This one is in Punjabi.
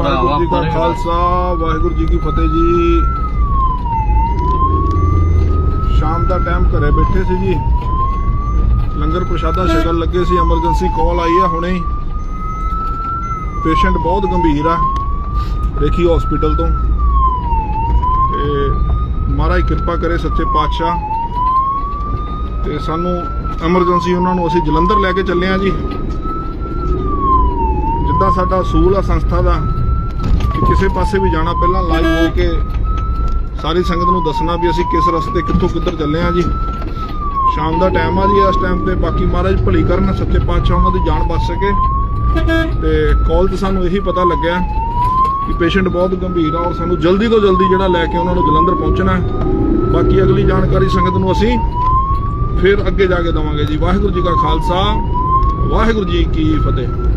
ਵਾਹਿਗੁਰੂ ਜੀ ਕਾ ਖਾਲਸਾ ਵਾਹਿਗੁਰੂ ਜੀ ਕੀ ਫਤਿਹ ਜੀ। ਸ਼ਾਮ ਦਾ ਟਾਈਮ ਘਰੇ ਬੈਠੇ ਸੀ ਜੀ। ਲੰਗਰ ਪ੍ਰਸ਼ਾਦਾ ਛਕਣ ਲੱਗੇ ਸੀ ਐਮਰਜੈਂਸੀ ਕਾਲ ਆਈ ਆ ਹੁਣੇ। ਪੇਸ਼ੈਂਟ ਬਹੁਤ ਗੰਭੀਰ ਆ। ਰੇਖੀ ਹਸਪੀਟਲ ਤੋਂ। ਤੇ ਮਹਾਰਾਜ ਕਿਰਪਾ ਕਰੇ ਸੱਚੇ ਪਾਤਸ਼ਾਹ। ਤੇ ਸਾਨੂੰ ਐਮਰਜੈਂਸੀ ਉਹਨਾਂ ਨੂੰ ਅਸੀਂ ਜਲੰਧਰ ਲੈ ਕੇ ਚੱਲੇ ਆ ਜੀ। ਜਿੱਦਾਂ ਸਾਡਾ ਅਸੂਲ ਆ ਸੰਸਥਾ ਦਾ ਕਿ ਕਿਸੇ ਪਾਸੇ ਵੀ ਜਾਣਾ, ਪਹਿਲਾਂ ਲਾਈਵ ਹੋ ਕੇ ਸਾਰੀ ਸੰਗਤ ਨੂੰ ਦੱਸਣਾ ਵੀ ਅਸੀਂ ਕਿਸ ਰਸਤੇ ਕਿੱਥੋਂ ਕਿੱਧਰ ਚੱਲੇ ਆ ਜੀ। ਸ਼ਾਮ ਦਾ ਟਾਈਮ ਆ ਜੀ ਇਸ ਟਾਈਮ ਤੇ, ਬਾਕੀ ਮਹਾਰਾਜ ਭਲੀ ਕਰਨ, ਸੱਚੇ ਪਾਤਸ਼ਾਹ ਉਹਨਾਂ ਦੀ ਜਾਨ ਬਚ ਸਕੇ। ਤੇ ਕਾਲ ਤੇ ਸਾਨੂੰ ਇਹੀ ਪਤਾ ਲੱਗਿਆ ਕਿ ਪੇਸ਼ੈਂਟ ਬਹੁਤ ਗੰਭੀਰ ਆ ਔਰ ਸਾਨੂੰ ਜਲਦੀ ਤੋਂ ਜਲਦੀ ਜਿਹੜਾ ਲੈ ਕੇ ਉਹਨਾਂ ਨੂੰ ਜਲੰਧਰ ਪਹੁੰਚਣਾ ਹੈ। ਬਾਕੀ ਅਗਲੀ ਜਾਣਕਾਰੀ ਸੰਗਤ ਨੂੰ ਅਸੀਂ ਫਿਰ ਅੱਗੇ ਜਾ ਕੇ ਦਵਾਂਗੇ ਜੀ। ਵਾਹਿਗੁਰੂ ਜੀ ਕਾ ਖਾਲਸਾ, ਵਾਹਿਗੁਰੂ ਜੀ ਕੀ ਫਤਿਹ।